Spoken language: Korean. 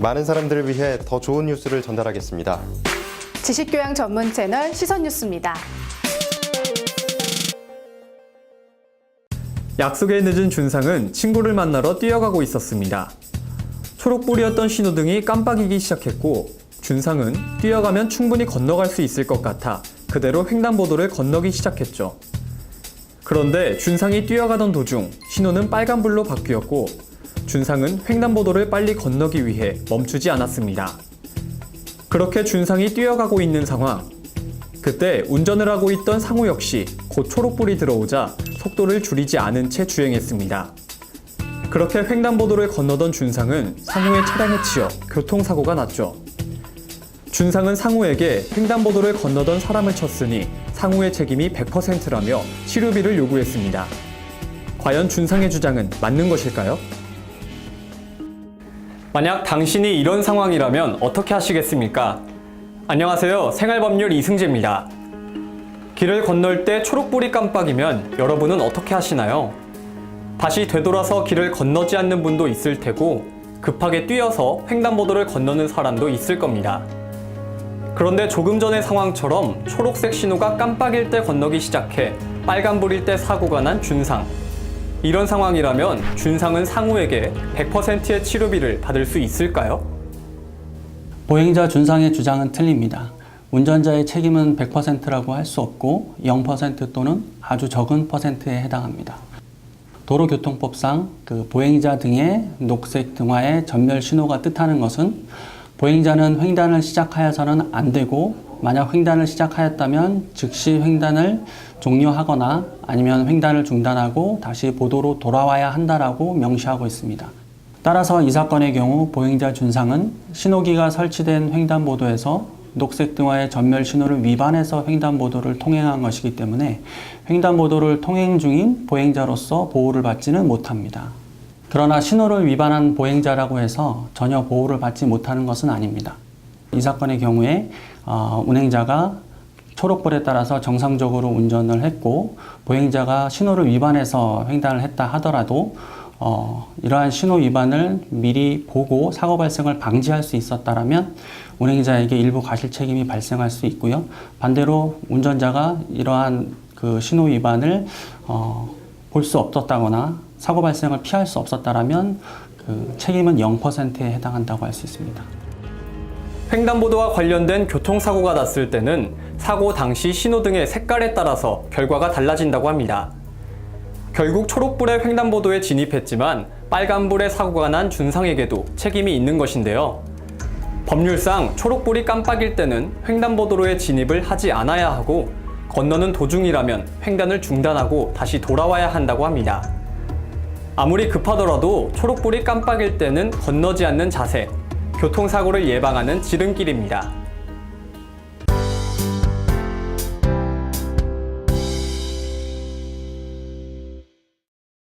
많은 사람들을 위해 더 좋은 뉴스를 전달하겠습니다. 지식교양 전문 채널 시선뉴스입니다. 약속에 늦은 준상은 친구를 만나러 뛰어가고 있었습니다. 초록불이었던 신호등이 깜빡이기 시작했고 준상은 뛰어가면 충분히 건너갈 수 있을 것 같아 그대로 횡단보도를 건너기 시작했죠. 그런데 준상이 뛰어가던 도중 신호는 빨간불로 바뀌었고 준상은 횡단보도를 빨리 건너기 위해 멈추지 않았습니다. 그렇게 준상이 뛰어가고 있는 상황. 그때 운전을 하고 있던 상우 역시 곧 초록불이 들어오자 속도를 줄이지 않은 채 주행했습니다. 그렇게 횡단보도를 건너던 준상은 상우의 차량에 치여 교통사고가 났죠. 준상은 상우에게 횡단보도를 건너던 사람을 쳤으니 상우의 책임이 100%라며 치료비를 요구했습니다. 과연 준상의 주장은 맞는 것일까요? 만약 당신이 이런 상황이라면 어떻게 하시겠습니까? 안녕하세요. 생활법률 이승재입니다. 길을 건널 때 초록불이 깜빡이면 여러분은 어떻게 하시나요? 다시 되돌아서 길을 건너지 않는 분도 있을 테고 급하게 뛰어서 횡단보도를 건너는 사람도 있을 겁니다. 그런데 조금 전의 상황처럼 초록색 신호가 깜빡일 때 건너기 시작해 빨간불일 때 사고가 난 준상. 이런 상황이라면 준상은 상우에게 100%의 치료비를 받을 수 있을까요? 보행자 준상의 주장은 틀립니다. 운전자의 책임은 100%라고 할 수 없고 0% 또는 아주 적은 퍼센트에 해당합니다. 도로교통법상 그 보행자 등의 녹색 등화의 전멸 신호가 뜻하는 것은 보행자는 횡단을 시작하여서는 안 되고 만약 횡단을 시작하였다면 즉시 횡단을 종료하거나 아니면 횡단을 중단하고 다시 보도로 돌아와야 한다라고 명시하고 있습니다. 따라서 이 사건의 경우 보행자 준상은 신호기가 설치된 횡단보도에서 녹색 등화의 전멸 신호를 위반해서 횡단보도를 통행한 것이기 때문에 횡단보도를 통행 중인 보행자로서 보호를 받지는 못합니다. 그러나 신호를 위반한 보행자라고 해서 전혀 보호를 받지 못하는 것은 아닙니다. 이 사건의 경우에 어, 운행자가 초록불에 따라서 정상적으로 운전을 했고 보행자가 신호를 위반해서 횡단을 했다 하더라도 어, 이러한 신호 위반을 미리 보고 사고 발생을 방지할 수 있었다라면 운행자에게 일부 과실 책임이 발생할 수 있고요. 반대로 운전자가 이러한 그 신호 위반을 어, 볼 수 없었다거나 사고 발생을 피할 수 없었다라면 그 책임은 0%에 해당한다고 할 수 있습니다. 횡단보도와 관련된 교통사고가 났을 때는 사고 당시 신호등의 색깔에 따라서 결과가 달라진다고 합니다. 결국 초록불의 횡단보도에 진입했지만 빨간불의 사고가 난 준상에게도 책임이 있는 것인데요. 법률상 초록불이 깜빡일 때는 횡단보도로의 진입을 하지 않아야 하고 건너는 도중이라면 횡단을 중단하고 다시 돌아와야 한다고 합니다. 아무리 급하더라도 초록불이 깜빡일 때는 건너지 않는 자세, 교통사고를 예방하는 지름길입니다.